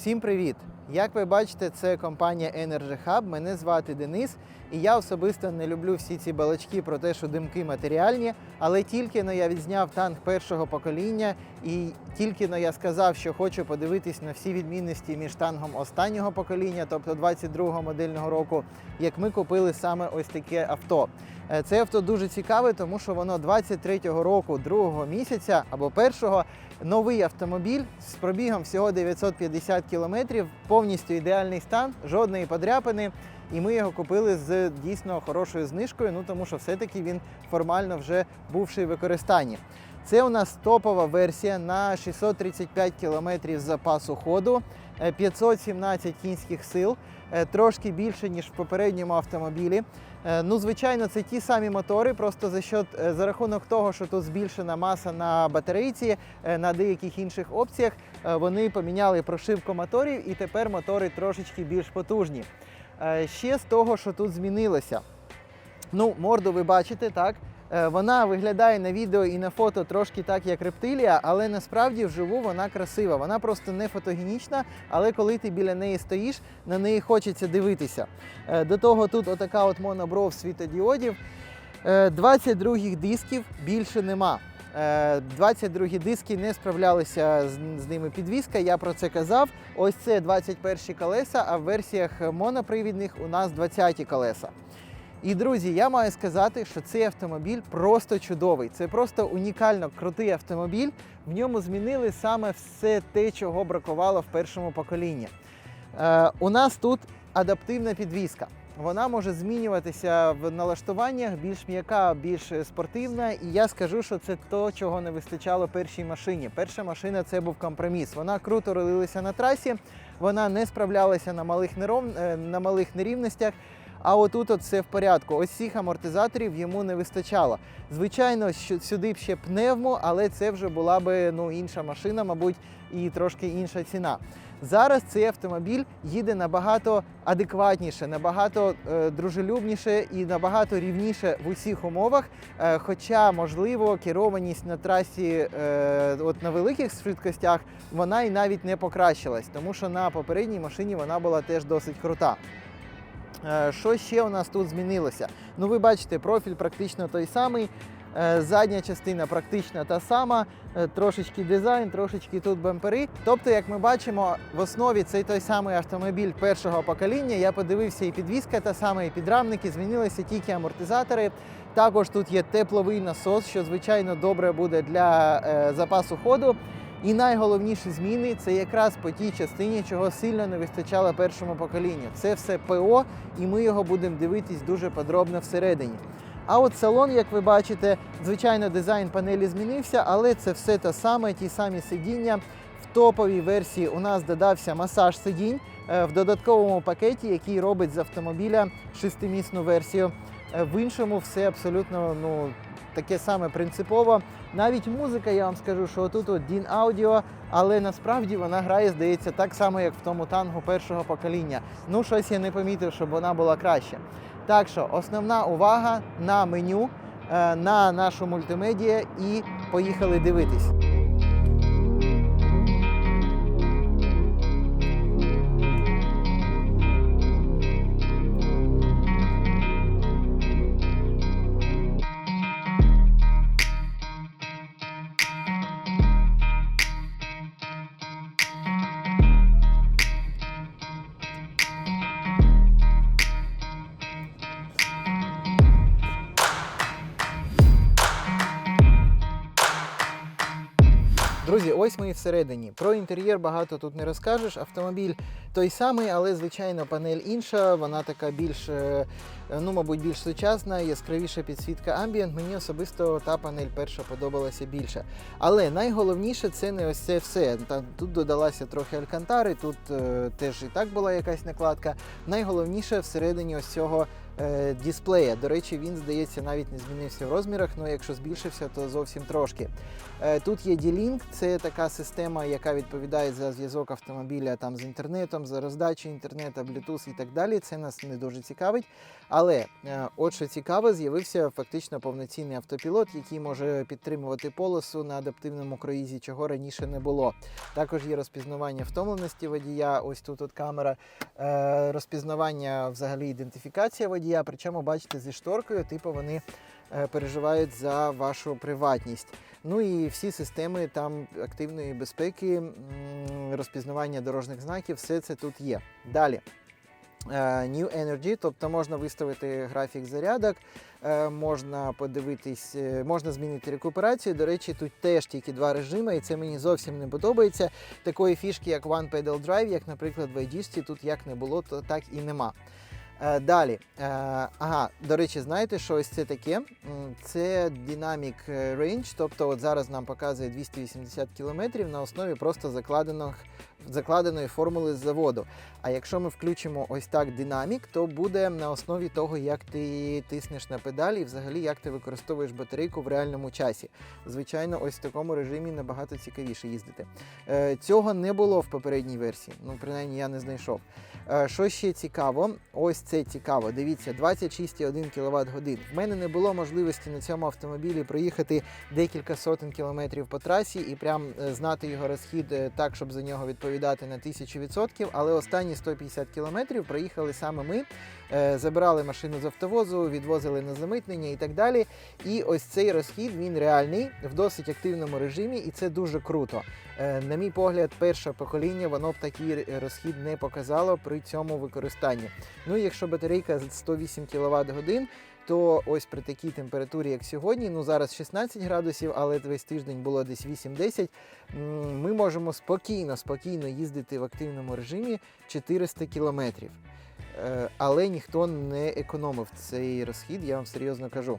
Всім привіт! Як ви бачите, це компанія Energy Hub. Мене звати Денис, і я особисто не люблю всі ці балачки про те, що димки матеріальні. Але тільки но я відзняв танк першого покоління, і тільки но я сказав, що хочу подивитись на всі відмінності між тангом останнього покоління, тобто 22-го модельного року, як ми купили саме ось таке авто. Е, Це авто дуже цікаве, тому що воно 23-го року, другого місяця або першого. Новий автомобіль з пробігом всього 950 кілометрів, повністю ідеальний стан, жодної подряпини. І ми його купили з дійсно хорошою знижкою, ну тому що все-таки він формально вже бувший в використанні. Це у нас топова версія на 635 кілометрів запасу ходу, е, 517 кінських сил, е, трошки більше ніж в попередньому автомобілі. Е, Ну, звичайно, це ті самі мотори, просто за счет е, за рахунок того, що тут збільшена маса на батарейці, е, на деяких інших опціях, вони поміняли прошивку моторів і тепер мотори трошечки більш потужні. Ще з того, що тут змінилося. Ну, морду ви бачите, так? Е, Вона виглядає на відео і на фото трошки так, як рептилія, але насправді вживу вона красива. Вона просто не фотогенічна, але коли ти біля неї стоїш, на неї хочеться дивитися. Е, До того тут отака от монобров світодіодів. Е, 22 дисків більше нема. Е, 22 диски не справлялися з ними підвізка, я про це казав. Ось це 21 колеса, а в версіях монопривідних у нас 20 колеса. І друзі, я маю сказати, що цей автомобіль просто чудовий. Це просто унікально крутий автомобіль. В ньому змінили саме все те, чого бракувало в першому поколінні. Е, у нас тут адаптивна підвізка. Вона може змінюватися в налаштуваннях, більш м'яка, більш спортивна. І я скажу, що це то, чого не вистачало першій машині. Перша машина це був компроміс. Вона круто ролилася на трасі, вона не справлялася на малих, неров... е, на малих нерівностях. А отут от все в порядку. Ось цих амортизаторів йому не вистачало. Звичайно, що сюди б ще пневмо, але це вже була би ну, інша машина, мабуть, і трошки інша ціна. Зараз цей автомобіль їде набагато адекватніше, набагато е, дружелюбніше і набагато рівніше в усіх умовах. Е, хоча, можливо, керованість на трасі е, от на великих швидкостях вона і навіть не покращилась, тому що на попередній машині вона була теж досить крута. Е, Що ще у нас тут змінилося? Ну, ви бачите, профіль практично той самий. е, Задня частина практично та сама, е, трошечки дизайн, трошечки тут бампери. Тобто, як ми бачимо, в основі цей той самий автомобіль першого покоління. Я подивився, і підвізка та сама, і підрамники, змінилися тільки амортизатори. Також тут є тепловий насос, що звичайно добре буде для запасу ходу. І найголовніші зміни це якраз по тій частині, чого сильно не вистачало першому поколінню. Це все ПО, і ми його будемо дивитись дуже подробно всередині. А от салон, як ви бачите, звичайно, дизайн панелі змінився, але це все те саме, ті самі сидіння. В топовій версії у нас додався масаж сидінь е, в додатковому пакеті, який робить з автомобіля шестимісну версію. Е, В іншому все абсолютно ну, таке саме принципово. Навіть музика, я вам скажу, що отут от Дін Аудіо, але насправді вона грає, здається, так само, як в тому тангу першого покоління. Ну, щось я не помітив, щоб вона була краще. Так що основна увага на меню, е, на нашу мультимедіа і поїхали дивитись. Ось ми і всередині. Про інтер'єр багато тут не розкажеш. Автомобіль той самий, але звичайно панель інша. Вона така більш, е, ну мабуть, більш сучасна, яскравіша підсвітка амбієнт. Мені особисто та панель перша подобалася більше. Але найголовніше це не ось це все. Тут додалася трохи алькантари, тут е, теж і так була якась накладка. Найголовніше всередині ось цього е, дисплея. До речі, він, здається, навіть не змінився в розмірах, але якщо збільшився, то зовсім трошки. Е, Тут є D-Link, це така система, яка відповідає за зв'язок автомобіля там з інтернетом, за роздачу інтернету, Bluetooth і так далі. Це нас не дуже цікавить. Але е, от що цікаво, з'явився фактично повноцінний автопілот, який може підтримувати полосу на адаптивному круїзі, чого раніше не було. Також є розпізнавання втомленості водія. Ось тут от камера, е, розпізнавання взагалі ідентифікація водія. Причому бачите зі шторкою, типу вони е, переживають за вашу приватність. Ну і всі системи там активної безпеки, розпізнавання дорожніх знаків, все це тут є. Далі. Е, New Energy, тобто можна виставити графік зарядок, е, можна подивитись, е, можна змінити рекуперацію. До речі, тут теж тільки два режими, і це мені зовсім не подобається. Такої фішки, як One Pedal Drive, як, наприклад, в iDisti, тут як не було, то так і нема. Е, Далі, Е, ага, до речі, знаєте, що ось це таке? Це Dynamic Range, тобто от зараз нам показує 280 км на основі просто закладених, закладеної формули з заводу. А якщо ми включимо ось так динамік, то буде на основі того, як ти тиснеш на педалі і взагалі як ти використовуєш батарейку в реальному часі. Звичайно, ось в такому режимі набагато цікавіше їздити. Е, Цього не було в попередній версії, ну принаймні я не знайшов. Е, Що ще цікаво, ось це цікаво. Дивіться, 26,1 кВт годин. В мене не було можливості на цьому автомобілі проїхати декілька сотень кілометрів по трасі і прям е, знати його розхід так, щоб за нього відповідати на 1000%. Але останні 150 кілометрів проїхали саме ми. Е, Забирали машину з автовозу, відвозили на замитнення і так далі. І ось цей розхід він реальний в досить активному режимі, і це дуже круто. Е, На мій погляд, перше покоління воно б такий розхід не показало при цьому використанні. Ну якщо батарейка з 108 кВт годин, то ось при такій температурі, як сьогодні, ну зараз 16 градусів, але весь тиждень було десь 8-10, ми можемо спокійно, спокійно їздити в активному режимі 400 кілометрів. Е, Але ніхто не економив цей розхід, я вам серйозно кажу.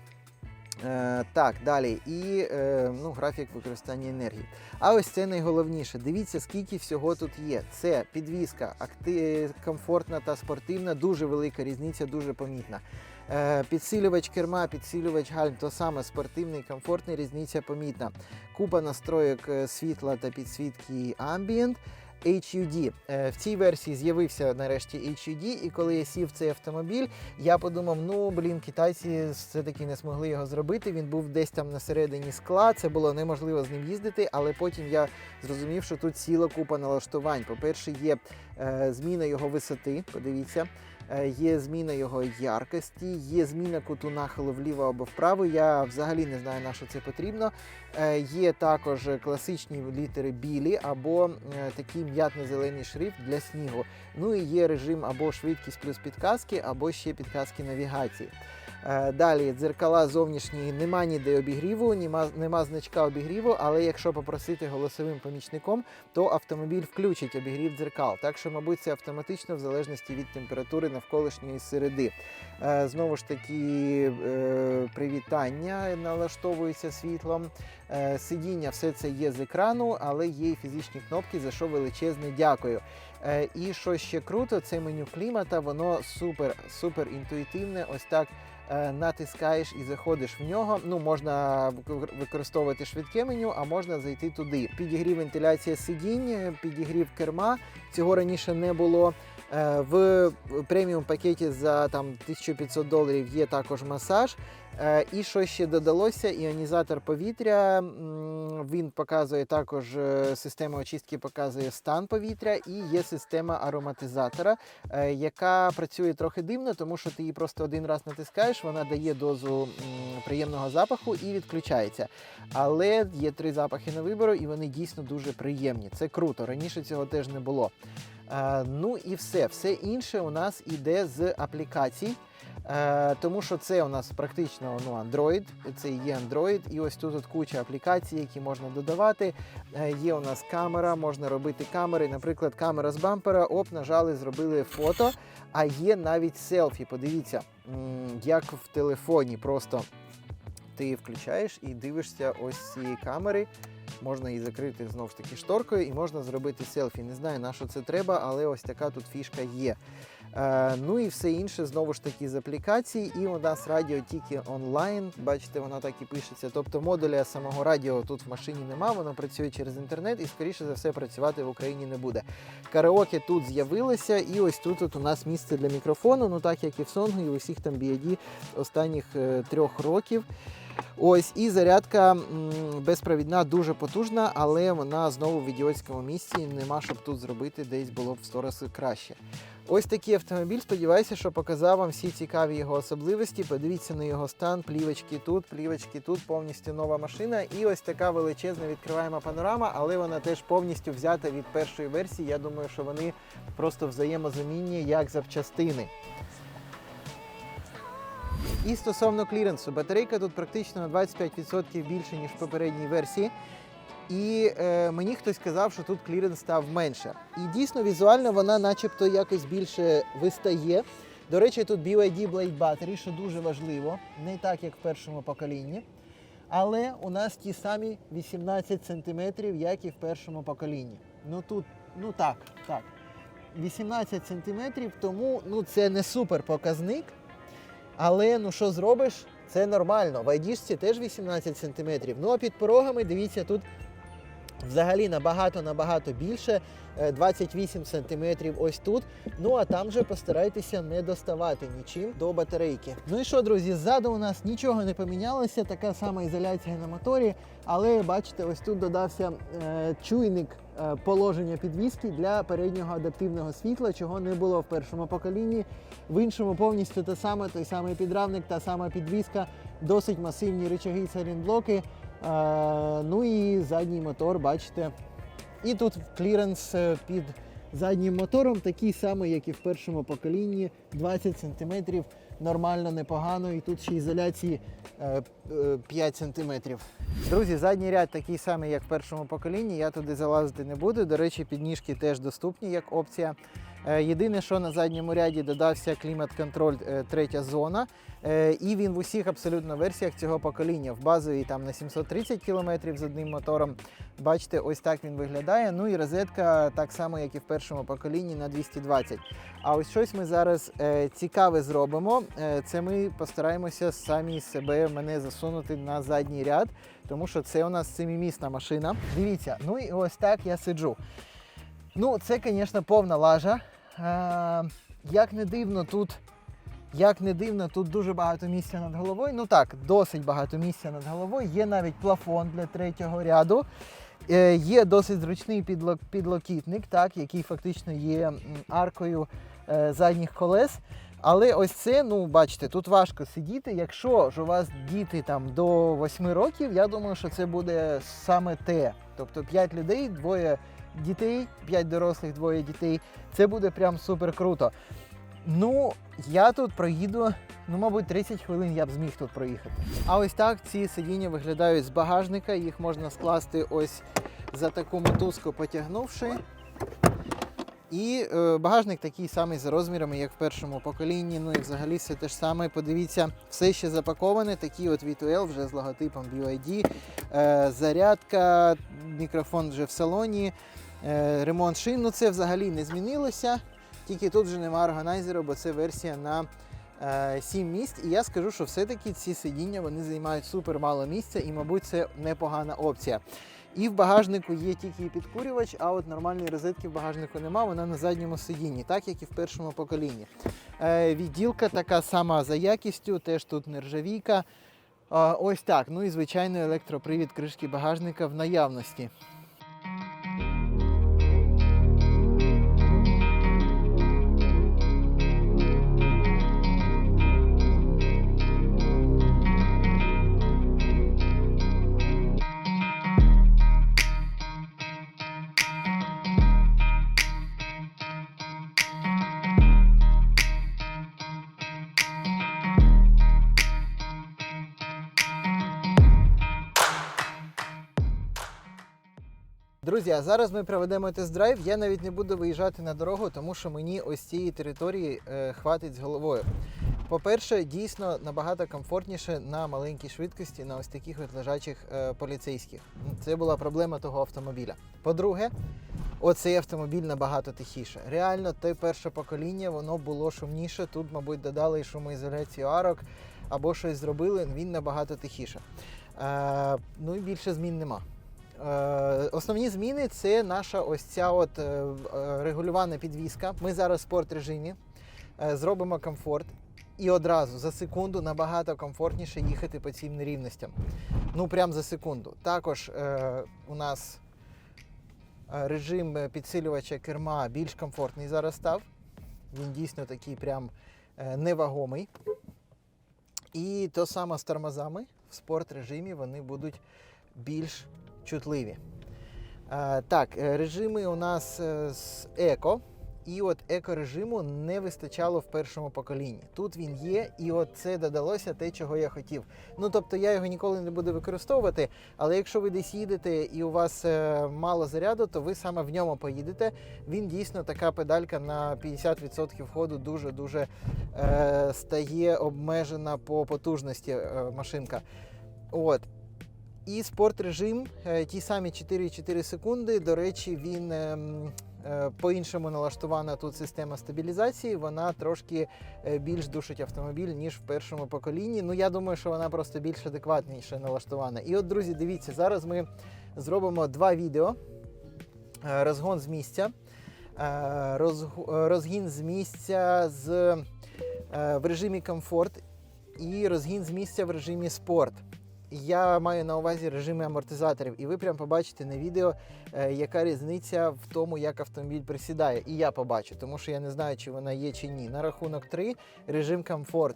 Е, так, далі. І е, ну, графік використання енергії. А ось це найголовніше. Дивіться, скільки всього тут є. Це підвізка, комфортна та спортивна, дуже велика різниця, дуже помітна. Підсилювач керма, підсилювач гальм, то саме спортивний, комфортний, різниця помітна. Купа настроєк світла та підсвітки Ambient. HUD. Е, В цій версії з'явився нарешті HUD, і коли я сів в цей автомобіль, я подумав: ну блін, китайці все-таки не змогли його зробити. Він був десь там на середині скла. Це було неможливо з ним їздити, але потім я зрозумів, що тут ціла купа налаштувань. По-перше, є е, зміна його висоти. Подивіться. Е, Є зміна його яркості, є зміна куту нахилу вліво або вправо. Я взагалі не знаю, на що це потрібно. Е, Є також класичні літери білі або е, такий м'ятно-зелений шрифт для снігу. Ну і є режим або швидкість плюс підказки, або ще підказки навігації. Е, Далі дзеркала зовнішні нема ніде обігріву, нема, нема значка обігріву, але якщо попросити голосовим помічником, то автомобіль включить обігрів дзеркал. Так що, мабуть, це автоматично в залежності від температури навколишньої середи. Е, Знову ж таки, е, привітання налаштовується світлом. Сидіння, все це є з екрану, але є і фізичні кнопки, за що величезне дякую. І що ще круто, це меню клімата, воно супер, супер інтуїтивне. Ось так натискаєш і заходиш в нього. Ну, можна використовувати швидке меню, а можна зайти туди. Підігрів вентиляція сидінь, підігрів керма. Цього раніше не було. Е, В преміум пакеті за там 1500 доларів є також масаж. Е, І що ще додалося? Іонізатор повітря. Він показує також е, система очистки, показує стан повітря, і є система ароматизатора, е, яка працює трохи дивно, тому що ти її просто один раз натискаєш, вона дає дозу приємного запаху і відключається. Але є три запахи на вибору, і вони дійсно дуже приємні. Це круто. Раніше цього теж не було. Ну і все. Все інше у нас іде з аплікацій. Е, тому що це у нас практично ну, Android, це є Android, і ось тут от куча аплікацій, які можна додавати. Е, є у нас камера, можна робити камери. Наприклад, камера з бампера, оп, нажали, зробили фото. А є навіть селфі. Подивіться, як в телефоні. Просто ти включаєш і дивишся ось цієї камери. можна її закрити знову ж таки шторкою і можна зробити селфі. Не знаю на що це треба, але ось така тут фішка є. Е, ну і все інше знову ж таки з аплікацій. І у нас радіо тільки онлайн. Бачите, воно так і пишеться. Тобто модуля самого радіо тут в машині нема, воно працює через інтернет і, скоріше за все, працювати в Україні не буде. Караоке тут з'явилося, і ось тут от у нас місце для мікрофону, ну так як і в Сонгу, і у всіх там BYD останніх е, трьох років. Ось і зарядка безпровідна дуже потужна, але вона знову в ідіотському місці. Нема щоб тут зробити, десь було б в 100 рази краще. Ось такий автомобіль. Сподіваюся, що показав вам всі цікаві його особливості. Подивіться на його стан, плівочки тут, плівочки тут, повністю нова машина. І ось така величезна відкриваєма панорама, але вона теж повністю взята від першої версії. Я думаю, що вони просто взаємозамінні як запчастини. І стосовно кліренсу, батарейка тут практично на 25% більше, ніж в попередній версії. І е, мені хтось сказав, що тут кліренс став менше. І дійсно візуально вона начебто якось більше вистає. До речі, тут BYD Blade Battery, що дуже важливо, не так, як в першому поколінні. Але у нас ті самі 18 см, як і в першому поколінні. Ну тут, ну так, так. 18 см, тому ну, це не супер показник. Але ну що зробиш, це нормально. В айдішці теж 18 см. Ну а під порогами, дивіться, тут взагалі набагато-набагато більше. е, 28 см ось тут. Ну а там же постарайтеся не доставати нічим до батарейки. Ну і що, друзі, ззаду у нас нічого не помінялося, така сама ізоляція на моторі. Але бачите, ось тут додався е, чуйник е, положення підвіски для переднього адаптивного світла, чого не було в першому поколінні. В іншому повністю те саме, той самий підрамник, та сама підвіска, досить масивні рычаги салінблоки. Е, ну і задній мотор, бачите. І тут кліренс е, під заднім мотором такий самий, як і в першому поколінні, 20 см, нормально, непогано. І тут ще ізоляції е, е, 5 см. Друзі, задній ряд такий самий, як в першому поколінні. Я туди залазити не буду. До речі, підніжки теж доступні як опція. Е, Єдине, що на задньому ряді додався клімат-контроль е, третя зона, Е, і він в усіх абсолютно версіях цього покоління. В базовій там на 730 км з одним мотором. Бачите, ось так він виглядає. Ну і розетка так само, як і в першому поколінні на 220. А ось щось ми зараз цікаве зробимо. Це ми постараємося самі себе мене засунути на задній ряд, тому що це у нас семимісна машина. Дивіться, ну і ось так я сиджу. Ну, це, звісно, повна лажа. Е, як не дивно, тут. Як не дивно, тут дуже багато місця над головою. Ну так, досить багато місця над головою. Є навіть плафон для третього ряду. Е, є досить зручний підло- підлокітник, так, який фактично є аркою е, задніх колес. Але ось це, ну бачите, тут важко сидіти. Якщо ж у вас діти там до 8 років, я думаю, що це буде саме те. Тобто 5 людей, двоє дітей, 5 дорослих, двоє дітей. Це буде прям супер круто. Ну, я тут проїду, ну, мабуть, 30 хвилин я б зміг тут проїхати. А ось так ці сидіння виглядають з багажника. Їх можна скласти ось за таку мотузку, потягнувши. І е, багажник такий самий за розмірами, як в першому поколінні. Ну і взагалі все те ж саме. Подивіться, все ще запаковане. Такий от V2L вже з логотипом BYD. Е, зарядка, мікрофон вже в салоні, ремонт шин. Ну це взагалі не змінилося. Тільки тут вже немає органайзеру, бо це версія на е, 7 місць. І я скажу, що все-таки ці сидіння вони займають супер мало місця, і, мабуть, це непогана опція. І в багажнику є тільки підкурювач, а от нормальної розетки в багажнику нема, вона на задньому сидінні, так як і в першому поколінні. Е, відділка така сама за якістю, теж тут нержавійка. А, ось так. Ну і звичайно електропривід кришки багажника в наявності. Друзі, а зараз ми проведемо тест-драйв. Я навіть не буду виїжджати на дорогу, тому що мені ось цієї території е, хватить з головою. По-перше, дійсно набагато комфортніше на маленькій швидкості на ось таких от лежачих е, поліцейських. Це була проблема того автомобіля. По-друге, оцей автомобіль набагато тихіше. Реально, те перше покоління воно було шумніше. Тут, мабуть, додали шумоізоляцію арок або щось зробили. Він набагато тихіше. Е, ну і більше змін нема. Е, Основні зміни це наша ось ця от е, е, регулювана підвіска. Ми зараз в спорт режимі зробимо комфорт. І одразу за секунду набагато комфортніше їхати по цим нерівностям. Ну прям за секунду. Також е, у нас режим підсилювача керма більш комфортний зараз став. Він дійсно такий прям е, невагомий. І то саме з тормозами в спорт режимі вони будуть більш чутливі. Так, е, режими у нас е, з еко. І от екорежиму не вистачало в першому поколінні. Тут він є, і от це додалося те, чого я хотів. Ну тобто я його ніколи не буду використовувати, але якщо ви десь їдете і у вас е, мало заряду, то ви саме в ньому поїдете. Він дійсно така педалька на 50% ходу дуже дуже е, стає обмежена по потужності е, машинка. От. І спорт режим, е, ті самі 4,4 секунди. До речі, він ем, е, по-іншому налаштована тут система стабілізації. Вона трошки е, більш душить автомобіль, ніж в першому поколінні. Ну я думаю, що вона просто більш адекватніше налаштована. І от, друзі, дивіться, зараз ми зробимо два відео. Е, Розгон з місця. Е, розг- е, Розгін з місця з, е, в режимі комфорт і розгін з місця в режимі спорт. Я маю на увазі режими амортизаторів, і ви прям побачите на відео, е, яка різниця в тому, як автомобіль присідає. І я побачу, тому що я не знаю, чи вона є чи ні. На рахунок 3 режим комфорт.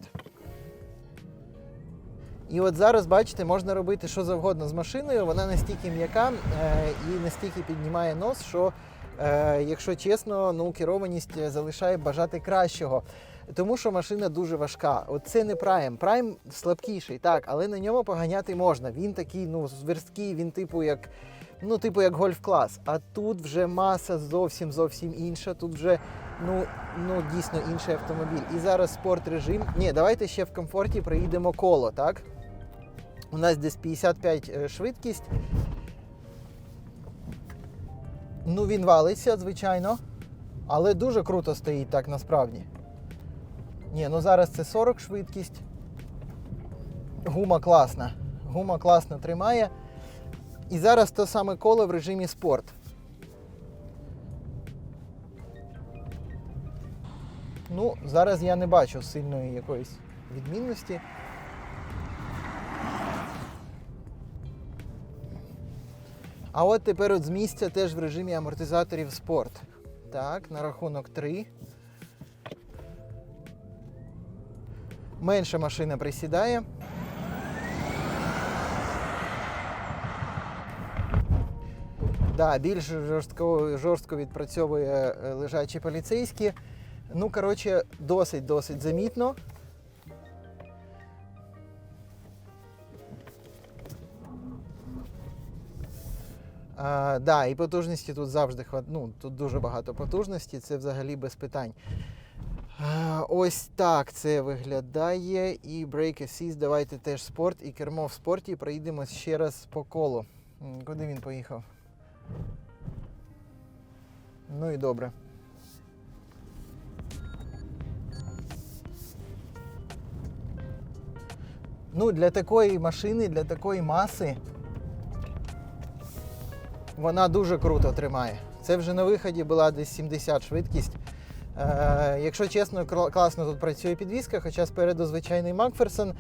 І от зараз, бачите, можна робити що завгодно з машиною. Вона настільки м'яка е, і настільки піднімає нос, що, е, якщо чесно, ну, керованість залишає бажати кращого. Тому що машина дуже важка. От це не Prime. Prime слабкіший, так, але на ньому поганяти можна. Він такий, ну, зверсткий, він типу як. Ну, типу як гольф-клас. А тут вже маса зовсім зовсім інша. Тут вже ну, ну дійсно інший автомобіль. І зараз спорт режим. Ні, давайте ще в комфорті проїдемо коло, так? У нас десь 55 е, швидкість. Ну, він валиться, звичайно. Але дуже круто стоїть так насправді. Ні, ну зараз це 40 швидкість. Гума класна. Гума класно тримає. І зараз то саме коло в режимі спорт. Ну, зараз я не бачу сильної якоїсь відмінності. А от тепер от з місця теж в режимі амортизаторів спорт. Так, на рахунок 3. Менше машина присідає. Да, більш жорстко, жорстко відпрацьовує е, лежачі поліцейські. Ну, коротше, досить-досить замітно. А, да, і потужності тут завжди ну, тут дуже багато потужності, це взагалі без питань. А, ось так це виглядає. І Break Assist, давайте теж спорт і кермо в спорті. Проїдемо ще раз по колу. Куди він поїхав? Ну і добре. Ну, для такої машини, для такої маси вона дуже круто тримає. Це вже на виході була десь 70 швидкість. Е, якщо чесно, класно тут працює підвізка, хоча спереду звичайний Макферсон.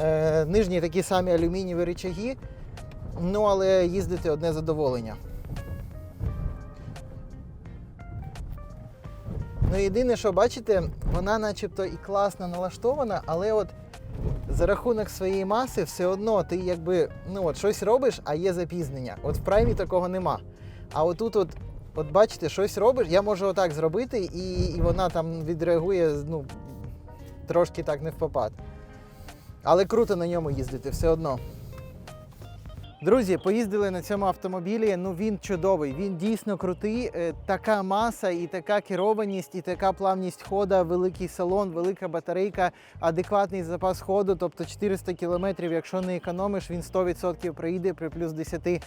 Е, нижні такі самі алюмінієві рычаги. Ну, але їздити одне задоволення. Ну, єдине, що бачите, вона начебто і класно налаштована, але от за рахунок своєї маси все одно ти якби ну от щось робиш, а є запізнення. От в праймі такого нема. А отут, от, от бачите, щось робиш, я можу отак зробити, і, і вона там відреагує ну, трошки так не в попад. Але круто на ньому їздити все одно. Друзі, поїздили на цьому автомобілі. Ну він чудовий, він дійсно крутий. Е, Така маса, і така керованість, і така плавність хода, великий салон, велика батарейка, адекватний запас ходу, тобто 400 кілометрів. Якщо не економиш, він 100% проїде при плюс 10.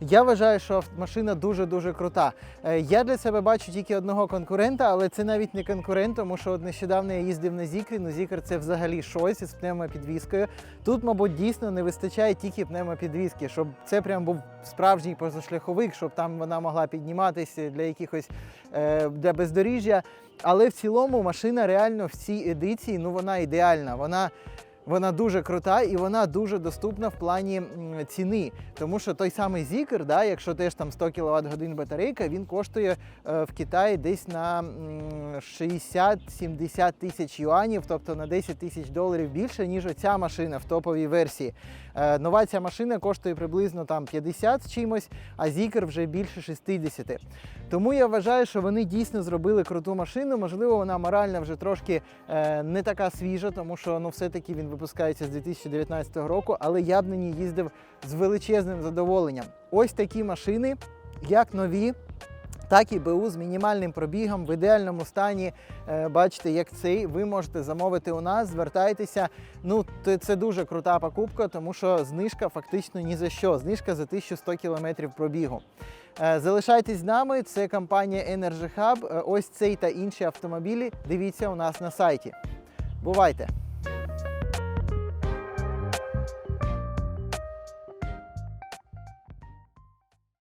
Я вважаю, що машина дуже-дуже крута. Е, Я для себе бачу тільки одного конкурента, але це навіть не конкурент, тому що от нещодавно я їздив на Зікрі. Ну Зікр це взагалі щось із пневмопідвіскою. Тут, мабуть, дійсно не вистачає тільки пневмопідвіски, щоб це прям був справжній позашляховик, щоб там вона могла підніматися для якихось е, для бездоріжжя. Але в цілому машина реально в цій едиції ну вона ідеальна. Вона вона дуже крута і вона дуже доступна в плані ціни. Тому що той самий Zikr, да, якщо теж там 100 кВт годин батарейка, він коштує е, в Китаї десь на м, 60-70 тисяч юанів, тобто на 10 тисяч доларів більше, ніж оця машина в топовій версії. Е, нова ця машина коштує приблизно там 50 з чимось, а Zikr вже більше 60. Тому я вважаю, що вони дійсно зробили круту машину. Можливо, вона морально вже трошки е, не така свіжа, тому що ну, все-таки він випускається з 2019 року, але я б на ній їздив з величезним задоволенням. Ось такі машини, як нові. Так і БУ з мінімальним пробігом в ідеальному стані. Е, бачите, як цей ви можете замовити у нас. Звертайтеся. Ну, це дуже крута покупка, тому що знижка фактично ні за що. Знижка за 1100 кілометрів пробігу. Е, Залишайтесь з нами. Це компанія Energy Hub. Е, Ось цей та інші автомобілі. Дивіться у нас на сайті. Бувайте!